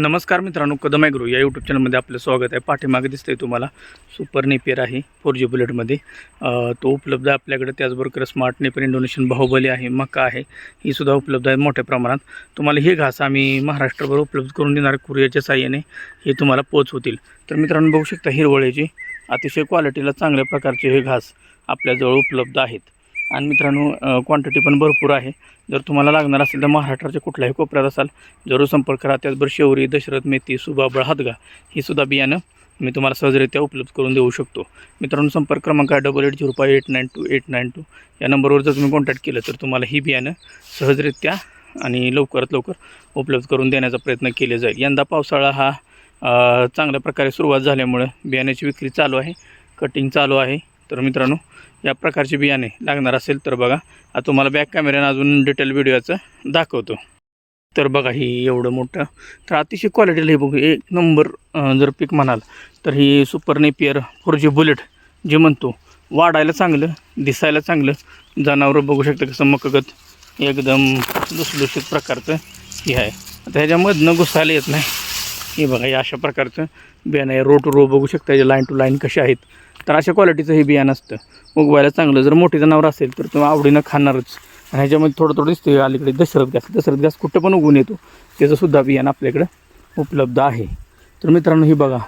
नमस्कार मित्रांनो कदम गुरु या यूट्यूब चॅनलमध्ये आपलं स्वागत आहे. पाठीमागे दिसतंय तुम्हाला सुपर नेपियर आहे फोर जी बुलेटमध्ये तो उपलब्ध आहे आपल्याकडे. त्याचबरोबर स्मार्ट नेपियर इंडोनेशियन बाहुबली आहे मका आहे. ही सुद्धा उपलब्ध आहे मोठ्या प्रमाणात. तुम्हाला हे घास आम्ही महाराष्ट्रभर उपलब्ध करून देणार कुरियाच्या साह्याने. हे तुम्हाला पोचवतील तर मित्रांनो बघू शकता हिरवळीची अतिशय क्वालिटीला चांगल्या प्रकारचे हे घास आपल्याजवळ उपलब्ध आहेत. आणि मित्रांनो क्वांटिटी पण भरपूर आहे. जर तुम्हाला लागणार असेल तर महाराष्ट्राच्या कुठल्याही कोपऱ्यात असाल जरूर संपर्क करा. त्याचबरोबर शेवरी दशरथ मेथी सुबाबळ हातगा ही सुद्धा बियाणं मी तुम्हाला सहजरित्या उपलब्ध करून देऊ शकतो. मित्रांनो संपर्क क्रमांक आहे double eight zero five eight nine two eight nine two या नंबरवर जर तुम्ही कॉन्टॅक्ट केलं तर तुम्हाला ही बियाणं सहजरित्या आणि लवकरात लवकर उपलब्ध करून देण्याचा प्रयत्न केले जाईल. यंदा पावसाळा हा चांगल्या प्रकारे सुरुवात झाल्यामुळे बियाण्याची विक्री चालू आहे कटिंग चालू आहे. तर मित्रांनो या प्रकारचे बियाणे लागणार असेल तर बघा. आता तुम्हाला बॅक कॅमेऱ्यानं अजून डिटेल व्हिडिओचं दाखवतो. तर बघा ही एवढं मोठं तर अतिशय क्वालिटीला हे बघू. एक नंबर जर पीक म्हणाल तर ही super Napier four G bullet जे म्हणतो वाढायला चांगलं दिसायला चांगलं जनावरं बघू शकतं कसं मकगत एकदम लुसलुसित प्रकारचं हे आहे. आता ह्याच्यामधनं घुसायला येत नाही. हे बघा हे अशा प्रकारचं बियाणं आहे. रो टू रो बघू शकता जे लाईन टू लाईन कसे आहेत. तर अशा क्वालिटीचं हे बियाणं असतं. उगवायला चांगलं जर मोठी जनावर असेल तर तुम्ही आवडीनं खाणारच. आणि ह्याच्यामध्ये थोडं थोडं दिसते अलीकडे दशरथ गॅस दशरथ गॅस कुठं पण उगवून येतो. त्याचंसुद्धा बियाणं आपल्याकडं उपलब्ध आहे. तर मित्रांनो ही बघा.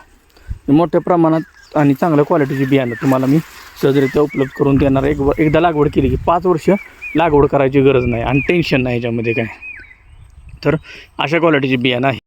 मोठ्या प्रमाणात आणि चांगल्या क्वालिटीची बियाणं तुम्हाला मी सहजरित्या उपलब्ध करून देणार एक एकदा लागवड केली की पाच वर्ष लागवड करायची गरज नाही. आणि टेन्शन नाही याच्यामध्ये काय. तर अशा क्वालिटीची बियाणं आहे.